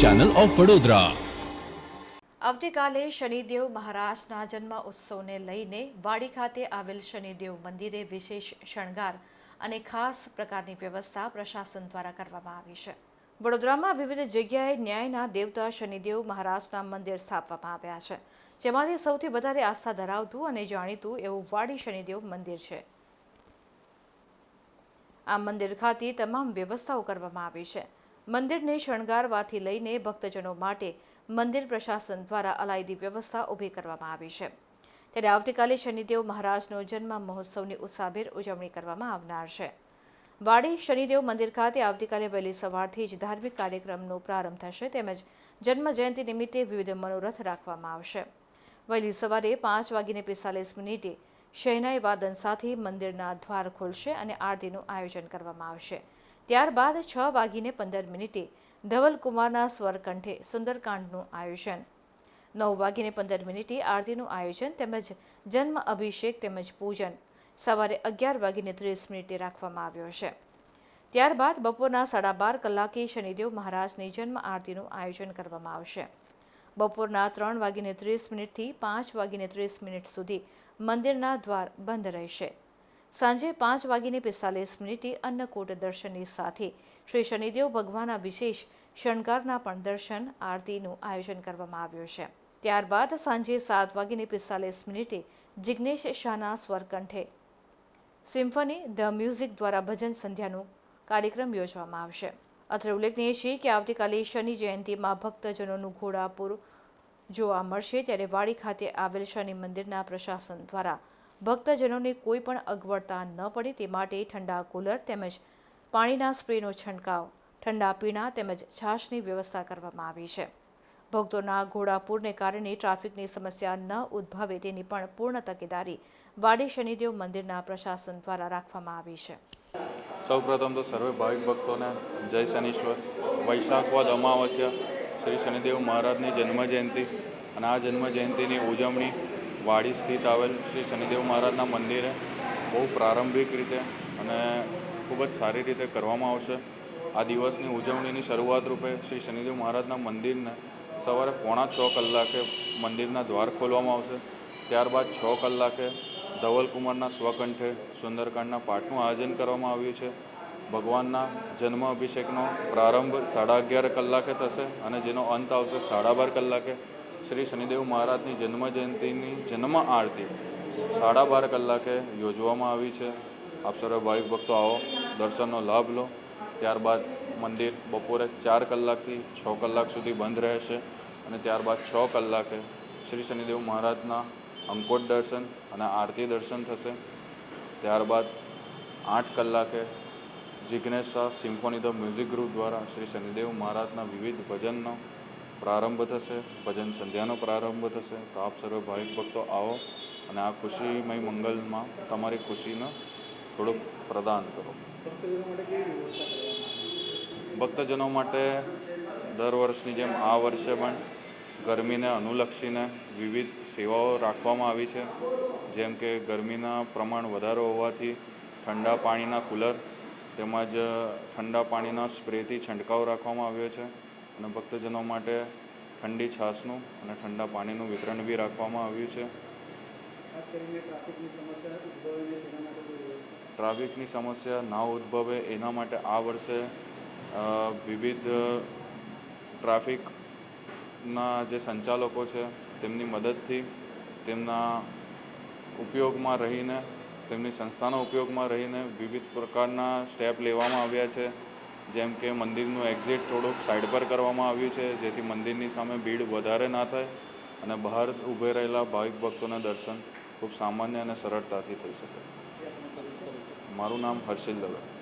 Channel of Vadodara આવતીકાલે શનિદેવ મહારાજના જન્મ ઉત્સવને લઈને વાડી ખાતે આવેલ શનિદેવ મંદિરે વિશેષ શણગાર અને ખાસ પ્રકારની વ્યવસ્થા પ્રશાસન દ્વારા કરવામાં આવી છે. વડોદરામાં વિવિધ જગ્યાએ ન્યાયના દેવતા શનિદેવ મહારાજના મંદિર સ્થાપવામાં આવ્યા છે, જેમાંથી સૌથી વધારે આસ્થા ધરાવતું અને જાણીતું એવું વાડી શનિદેવ મંદિર છે. આ મંદિર ખાતે તમામ વ્યવસ્થાઓ કરવામાં આવી છે. મંદિરને શણગારવાથી લઈને ભક્તજનો માટે મંદિર પ્રશાસન દ્વારા અલાયદી વ્યવસ્થા ઊભી કરવામાં આવી છે. ત્યારે આવતીકાલે શનિદેવ મહારાજનો જન્મ મહોત્સવની ઉત્સાહભેર ઉજવણી કરવામાં આવનાર છે. વાડી શનિદેવ મંદિર ખાતે આવતીકાલે વહેલી સવારથી જ ધાર્મિક કાર્યક્રમનો પ્રારંભ થશે તેમજ જન્મ જયંતિ નિમિત્તે વિવિધ મનોરથ રાખવામાં આવશે. વહેલી સવારે પાંચ વાગીને પિસ્તાલીસ મિનિટે શહેનાઈ વાદન સાથે મંદિરના દ્વાર ખોલશે અને આરતીનું આયોજન કરવામાં આવશે. ત્યારબાદ છ વાગીને પંદર મિનિટે ધવલકુમારના સ્વરકંઠે સુંદરકાંડનું આયોજન. નવ વાગીને પંદર મિનિટે આરતીનું આયોજન તેમજ જન્મ અભિષેક તેમજ પૂજન સવારે અગિયાર વાગીને ત્રીસ મિનિટે રાખવામાં આવ્યો છે. ત્યારબાદ બપોરના સાડા બાર કલાકે શનિદેવ મહારાજની જન્મ આરતીનું આયોજન કરવામાં આવશે. બપોરના ત્રણ વાગીને ત્રીસ મિનિટથી પાંચ વાગીને ત્રીસ મિનિટ સુધી મંદિરના દ્વાર બંધ રહેશે. સાંજે પાંચ વાગીને પિસ્તાલીસ મિનિટે અન્નકૂટ દર્શનની સાથે. શ્રી શનિદેવ ભગવાનના વિશેષ શણગારના પણ દર્શન, આરતીનું આયોજન કરવામાં આવ્યું છે. ત્યારબાદ સાંજે સાત વાગીને પિસ્તાલીસ મિનિટે જિગ્નેશ શાહના સ્વરકંઠે સિમ્ફની ધ મ્યુઝિક દ્વારા ભજન સંધ્યાનું કાર્યક્રમ યોજવામાં આવશે. અત્રે ઉલ્લેખનીય છે કે આવતીકાલે શનિ જયંતિમાં ભક્તજનોનું ઘોડાપુર જોવા મળશે. ત્યારે વાડી ખાતે આવેલ શનિ મંદિરના પ્રશાસન દ્વારા ભક્તજનોને કોઈ પણ અગવડતા ન પડે તે માટે ઠંડા કુલર તેમજ પાણીના સ્પ્રેનો છંટકાવ, ઠંડા પીણા તેમજ છાશની વ્યવસ્થા કરવામાં આવી છે. ભક્તોના ઘોડાપૂરને કારણે ટ્રાફિકની સમસ્યા ન ઉદ્ભવે તેની પણ પૂર્ણ તકેદારી વાડી શનિદેવ મંદિરના પ્રશાસન દ્વારા રાખવામાં આવી છે. સૌપ્રથમ તો સર્વે ભાવિક ભક્તોને જય શનીશ્વર. વૈશાખ વદ અમાવસ્યા. શ્રી શનિદેવ મહારાજની જન્મ જયંતિ અને આ જન્મ જયંતિની ઉજવણી વાડી સ્થિત આવેલ શ્રી શનિદેવ મહારાજના મંદિરે બહુ પ્રારંભિક રીતે અને ખૂબ જ સારી રીતે કરવામાં આવશે. આ દિવસની ઉજવણીની શરૂઆત રૂપે શ્રી શનિદેવ મહારાજના મંદિરને સવારે પોણા છ કલાકે મંદિરના દ્વાર ખોલવામાં આવશે. ત્યારબાદ છ કલાકે ધવલકુમારના સ્વકંઠે સુંદરકાંડના પાઠનું આયોજન કરવામાં આવ્યું છે. ભગવાનના જન્મ અભિષેકનો પ્રારંભ સાડા અગિયાર કલાકે થશે અને જેનો અંત આવશે સાડા બાર કલાકે. શ્રી શનિદેવ મહારાજની જન્મ જયંતિની જન્મ આરતી સાડા બાર કલાકે યોજવામાં આવી છે. આપ સર્વે ભાવિક ભક્તો આવો, દર્શનનો લાભ લો. ત્યારબાદ મંદિર બપોરે ચાર કલાકથી છ કલાક સુધી બંધ રહેશે અને ત્યારબાદ છ કલાકે શ્રી શનિદેવ મહારાજના અંકોટ દર્શન અને આરતી દર્શન થશે. ત્યારબાદ આઠ કલાકે Jignesh Shah symphony the music group દ્વારા શ્રી શનિદેવ મહારાજના વિવિધ ભજનનો પ્રારંભ થશે, ભજન સંધ્યાનો પ્રારંભ થશે, તો આપ સર્વે ભાવિક ભક્તો આવો અને આ ખુશીમય મંગલમાં તમારી ખુશીને થોડુંક પ્રદાન કરો. ભક્તજનો માટે દર વર્ષની જેમ આ વર્ષે પણ ગરમીને અનુલક્ષીને વિવિધ સેવાઓ રાખવામાં આવી છે. જેમ કે ગરમીના પ્રમાણ વધારો હોવાથી ઠંડા પાણીના કુલર તેમજ ઠંડા પાણીના સ્પ્રેથી છંટકાવ રાખવામાં આવ્યો છે. અને ભક્તજનો માટે ઠંડી છાશનું અને ઠંડા પાણીનું વિતરણ બી રાખવામાં આવ્યું છે. ટ્રાફિકની સમસ્યા ના ઉદ્ભવે એના માટે આ વર્ષે વિવિધ ટ્રાફિકના જે સંચાલકો છે તેમની મદદથી તેમના ઉપયોગમાં રહીને તેમની સંસ્થાના ઉપયોગમાં રહીને વિવિધ પ્રકારના સ્ટેપ લેવામાં આવ્યા છે. જેમ કે મંદિરનું એક્ઝિટ થોડુંક સાઈડ પર કરવામાં આવ્યું છે, જેથી મંદિરની સામે ભીડ વધારે ના થાય અને બહાર ઊભે રહેલા ભાવિક ભક્તોના દર્શન ખૂબ સામાન્ય અને સરળતાથી થઈ શકે. મારું નામ હર્ષિલ દવે.